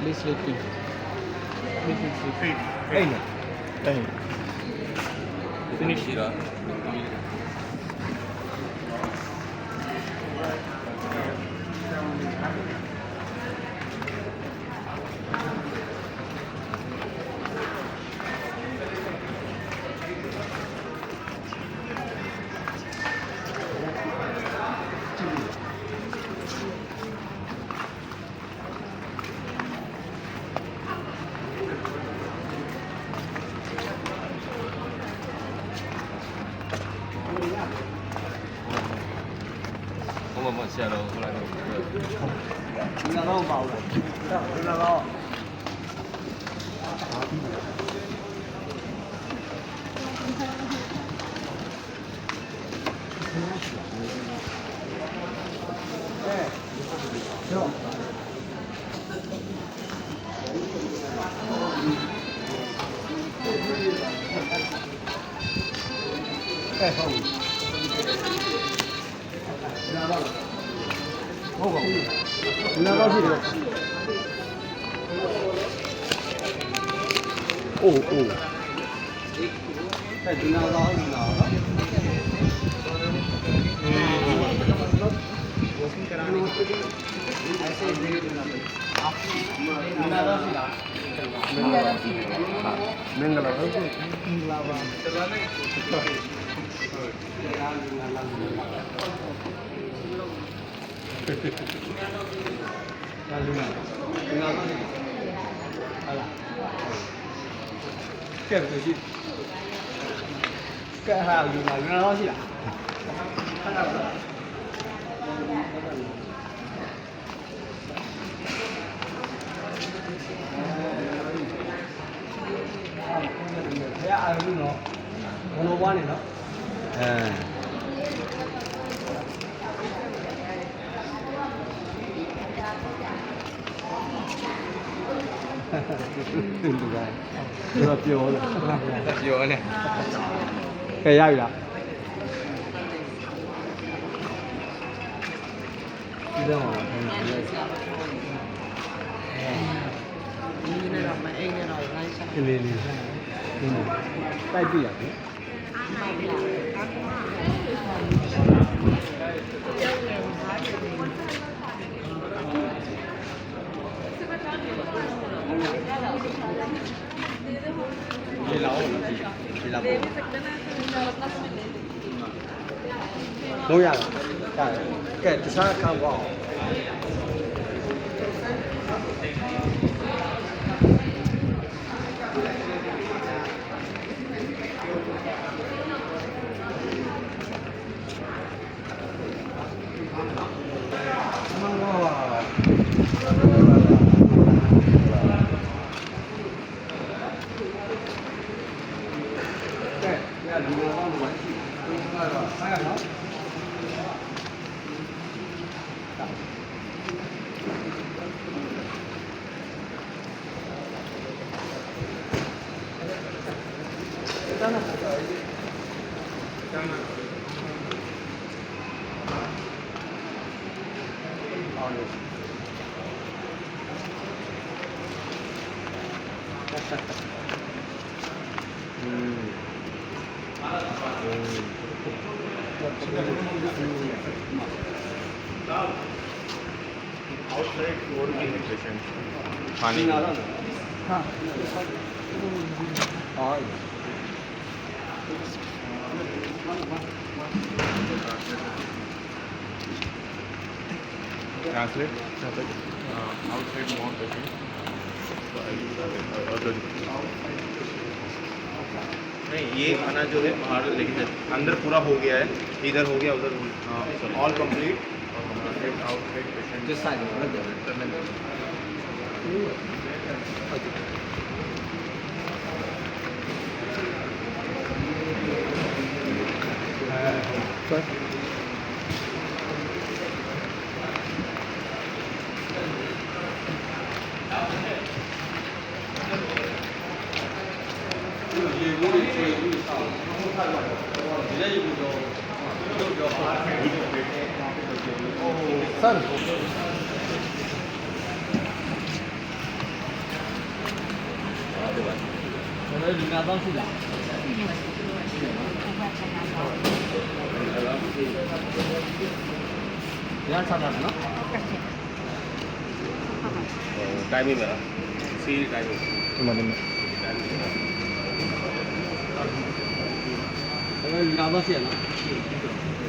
Please repeat repeat repeat এই না এই ফিনিশ 么写了，后来就不会。应该弄包了，应该弄。太好了，知道了。おうおう。 ကဲဘယ်ရှိကဲဟာလူနာလူနာတော့ရှိလားဟာလာဘယ်အားလုံးနော်ဘယ်လိုပွားနေနော်အဲ တူတူပါတော့ပြောတယ် Vô nè. ကဲရပြီလားဒီတော့ ဒီနေ့တော့မအိမ်နဲ့တော့လိုင်းစား ကလေးလေးတိုက်ပြရတယ် Đi lâu rồi. Đi lâu. လုံးရလားကဲကဲတခြားခံပါအောင်မှန်ပါ पानी ना ना हाँ हाँ Translate. Uh, outside more patient. नहीं ये खाना जो है बाहर लेके चल अंदर पूरा हो गया है इधर हो गया उधर all complete outside patient 산. Timing मेरा सी टाइमिंग तुम्हारे में टाइमिंग मेरा आवाज़ है ना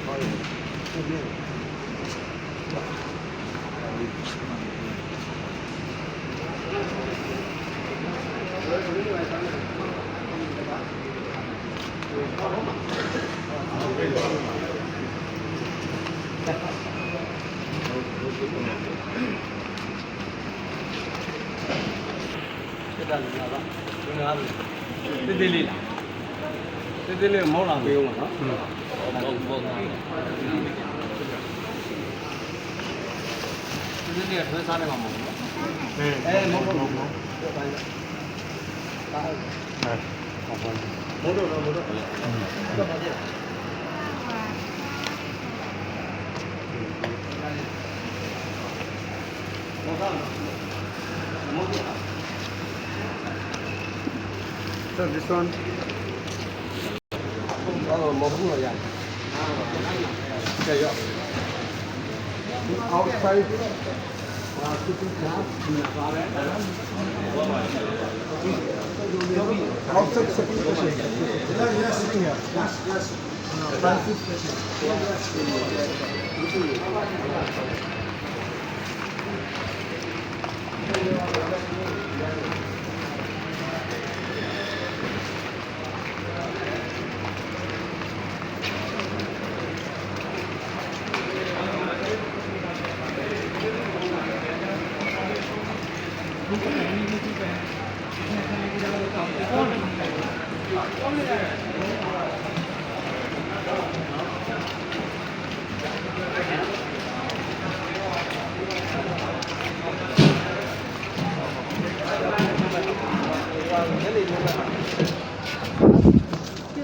这得累了，这得累毛浪费用了啊。嗯。这是你推啥的项？哎，哎，没没没。哎，好好。没走了，没走了。嗯。这房间。上，上，上，上，上，上，上，上，上，上，上，上，上，上，上，上，上，上，上， 먹은 거 야. 그래 요. 아웃사이 드. Outside second question. Yeah, yeah, sitting here. Yes, yes. Francis question.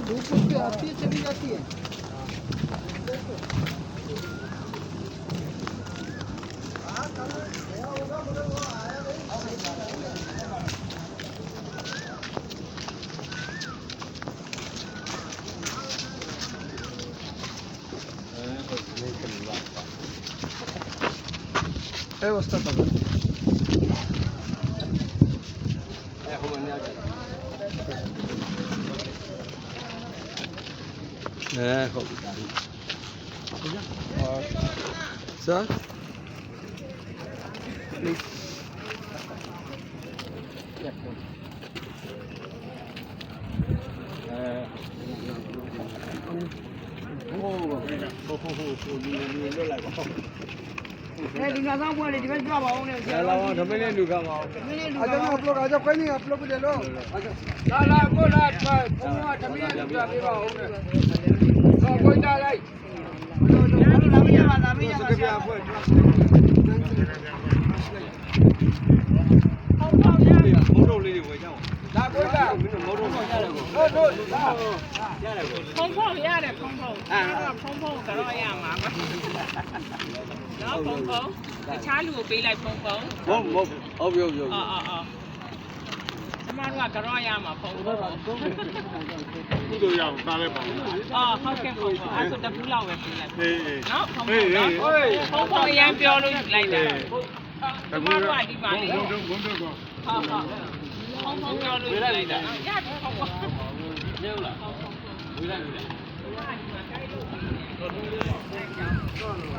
धूप आती है चली जाती है? ఒకటే వస్తుంది sir please Oh, oh, oh, oh, oh, oh, oh, oh, oh, oh, oh, oh, အဲလူနာဆောင်ပွဲလေးဒီဘက်ကြွပါအောင်နဲ့ဆရာလာတော့ဓမင်းနဲ့လူကမအောင်ဓမင်းနဲ့လူကအောင်အကြောင်းအပလော့အကြောင်းကိုင်းနေအပလော့ပြတယ်လို့လာလာကိုလာပတ်ဘုံကဓမင်းနဲ့လူကပေးပါအောင်နဲ့ဆောကိုင်းတာလိုက်လာမရပါလာမရပါဆရာဟုတ်ပါရဲ့ဘုံတို့လေးတွေဝယ်ကြအောင်လာကိုင်းတာဘုံတို့ဆောင်ရတယ်ကိုဟုတ်ဟုတ်လာရတယ်ကိုဖုံဖုံရတယ်ဖုံဖုံအာဖုံဖုံကတော့ရမှာပါ နော်ဖုံဖုံတခြားလူကိုပေးလိုက်ဖုံဖုံမဟုတ်မဟုတ်ဟုတ်ပြီဟုတ်ပြီအော်အော်အော်ကျမတို့ကတော့ရမှာဖုံဖုံကုသိုလ်ရအောင်စားလဲပါဘူးအော်ဟုတ်ကဲ့ဖုံဖုံအဲ့ဆိုတပူးလောက်ပဲပေးလိုက်ဟေးဟေးနော်ဖုံဖုံနော်ဖုံဖုံအရင်ပြောလို့ယူလိုက်တာကျမတို့ကဒီပါလေဟုတ်ဟုတ်ဘုံတို့ကဖုံဖုံပြောလို့ယူလိုက်တာရတယ်ဖုံဖုံရေဦးလားဝေးလိုက်ဝေးလိုက် Oh,